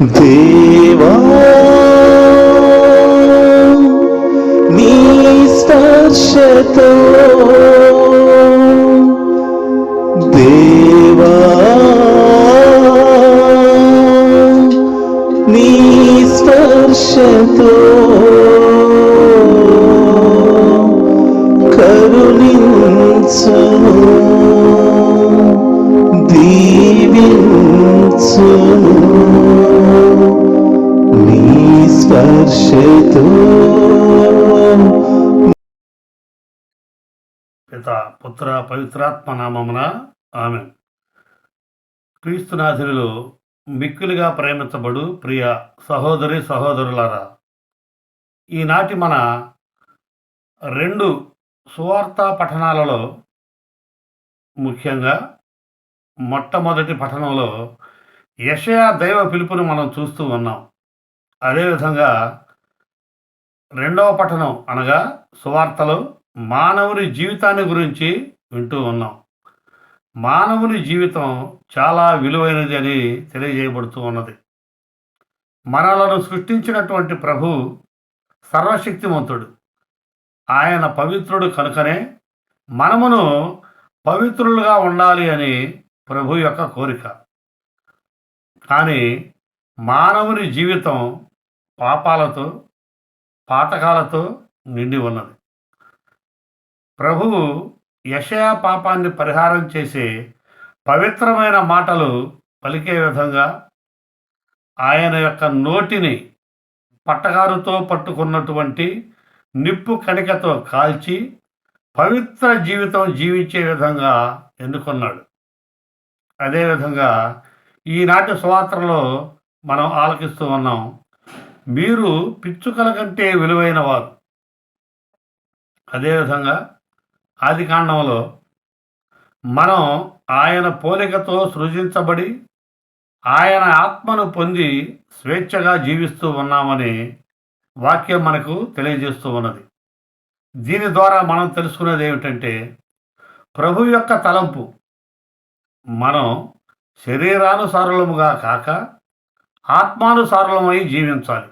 దేవా నీ స్పర్శతో దేవా నీ స్పర్శతో పిత పుత్ర పవిత్రాత్మ నామమున ఆమె. క్రీస్తునాథునిలో మిక్కులుగా ప్రేమించబడు ప్రియ సహోదరి సహోదరులారా ఈనాటి మన రెండు సువార్తా పఠనాలలో ముఖ్యంగా మొట్టమొదటి పఠనంలో యషయా దైవ పిలుపుని మనం చూస్తూ ఉన్నాం. అదేవిధంగా రెండవ పఠనం అనగా సువార్తలు మానవుని జీవితాన్ని గురించి వింటూ ఉన్నాం. మానవుని జీవితం చాలా విలువైనది అని తెలియజేయబడుతూ ఉన్నది. మనలను సృష్టించినటువంటి ప్రభు సర్వశక్తిమంతుడు. ఆయన పవిత్రుడు కనుకనే మనమును పవిత్రులుగా ఉండాలి అని ప్రభు యొక్క కోరిక. కానీ మానవుని జీవితం పాపాలతో పాతకాలతో నిండి ఉన్నది. ప్రభువు యషయా పాపాన్ని పరిహారం చేసే పవిత్రమైన మాటలు పలికే విధంగా ఆయన యొక్క నోటిని పట్టగారుతో పట్టుకున్నటువంటి నిప్పు కణికతో కాల్చి పవిత్ర జీవితం జీవించే విధంగా ఎన్నుకున్నాడు. అదేవిధంగా ఈనాటి స్వాత్రలో మనం ఆలకిస్తూ ఉన్నాం మీరు పిచ్చుకల కంటే విలువైన వారు. అదేవిధంగా ఆది కాండంలో మనం ఆయన పోలికతో సృజించబడి ఆయన ఆత్మను పొంది స్వేచ్ఛగా జీవిస్తూ ఉన్నామని వాక్యం మనకు తెలియజేస్తూ ఉన్నది. దీని ద్వారా మనం తెలుసుకునేది ఏమిటంటే ప్రభు యొక్క తలంపు మనం శరీరానుసారులముగా కాక ఆత్మానుసారులమై జీవించాలి.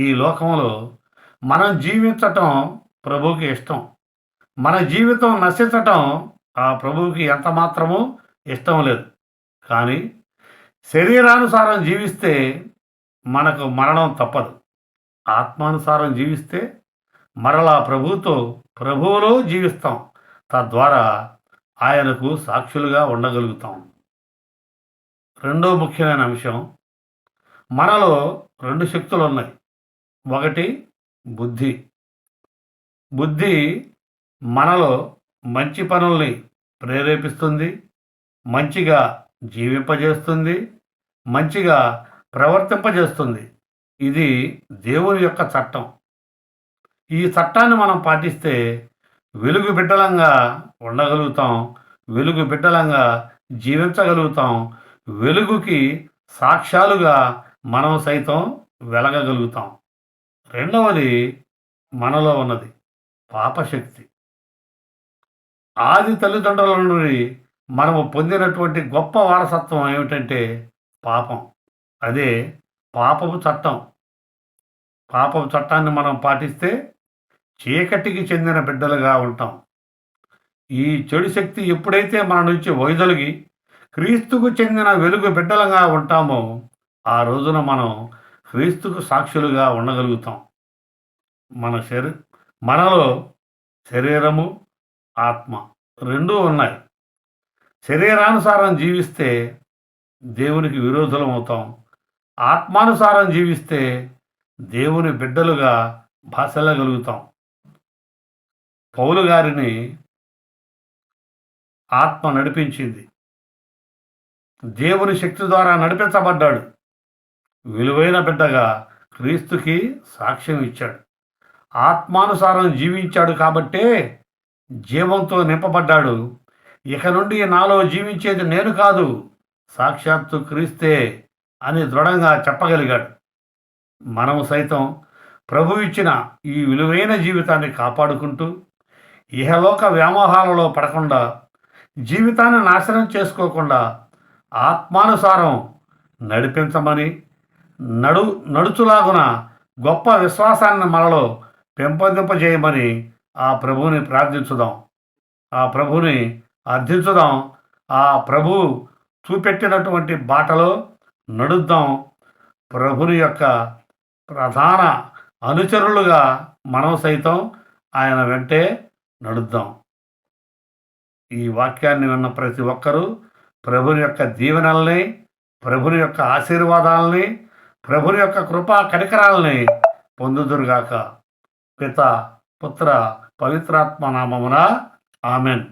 ఈ లోకంలో మనం జీవించటం ప్రభువుకి ఇష్టం. మన జీవితం నశించటం ఆ ప్రభువుకి ఎంత మాత్రమూ ఇష్టం లేదు. కానీ శరీరానుసారం జీవిస్తే మనకు మరణం తప్పదు. ఆత్మానుసారం జీవిస్తే మరలా ప్రభువుతో ప్రభువులో జీవిస్తాం. తద్వారా ఆయనకు సాక్షులుగా ఉండగలుగుతాం. రెండో ముఖ్యమైన అంశం మనలో రెండు శక్తులు ఉన్నాయి ఒకటి బుద్ధి. బుద్ధి మనలో మంచి పనుల్ని ప్రేరేపిస్తుంది మంచిగా జీవింపజేస్తుంది మంచిగా ప్రవర్తింపజేస్తుంది. ఇది దేవుని యొక్క చట్టం. ఈ చట్టాన్ని మనం పాటిస్తే వెలుగు బిడ్డలంగా ఉండగలుగుతాం వెలుగు బిడ్డలంగా జీవించగలుగుతాం వెలుగుకి సాక్ష్యాలుగా మనం సైతం వెలగగలుగుతాం. రెండవది మనలో ఉన్నది పాపశక్తి. ఆది తల్లిదండ్రుల నుండి మనము పొందినటువంటి గొప్ప వారసత్వం ఏమిటంటే పాపం. అదే పాపపు చట్టం. పాపపు చట్టాన్ని మనం పాటిస్తే చీకటికి చెందిన బిడ్డలుగా ఉంటాం. ఈ చెడు శక్తి ఎప్పుడైతే మన నుంచి వైదొలిగి క్రీస్తుకు చెందిన వెలుగు బిడ్డలుగా ఉంటామో ఆ రోజున మనం క్రీస్తుకు సాక్షులుగా ఉండగలుగుతాం. మన శరీ మనలో శరీరము ఆత్మ రెండూ ఉన్నాయి. శరీరానుసారం జీవిస్తే దేవునికి విరోధులం అవుతాం. ఆత్మానుసారం జీవిస్తే దేవుని బిడ్డలుగా భాషలగలుగుతాం పౌలు గారిని ఆత్మ నడిపించింది. దేవుని శక్తి ద్వారా నడిపించబడ్డాడు. విలువైన బిడ్డగా క్రీస్తుకి సాక్ష్యం ఇచ్చాడు. ఆత్మానుసారం జీవించాడు కాబట్టే జీవంతో నింపబడ్డాడు. ఇక నుండి నాలో జీవించేది నేను కాదు సాక్షాత్తు క్రీస్తే అని దృఢంగా చెప్పగలిగాడు. మనము సైతం ప్రభు ఇచ్చిన ఈ విలువైన జీవితాన్ని కాపాడుకుంటూ ఇహలోక వ్యామోహాలలో పడకుండా జీవితాన్ని నాశనం చేసుకోకుండా ఆత్మానుసారం నడిపించమని నడు నడుచులాగున గొప్ప విశ్వాసాన్ని మనలో పెంపొందింపజేయమని ఆ ప్రభువుని ప్రార్థించుదాం. ఆ ప్రభువుని అర్థించుదాం. ఆ ప్రభు చూపెట్టినటువంటి బాటలో నడుద్దాం. ప్రభుని యొక్క ప్రధాన అనుచరులుగా మనం సైతం ఆయన వెంటే నడుద్దాం. ఈ వాక్యాన్ని విన్న ప్రతి ఒక్కరూ ప్రభుని యొక్క దీవెనల్ని ప్రభుని యొక్క ఆశీర్వాదాలని ప్రభుని యొక్క కృపా కనికరాలని పొందుదురుగాక. పిత పుత్ర పవిత్రాత్మ నామమున ఆమెన్.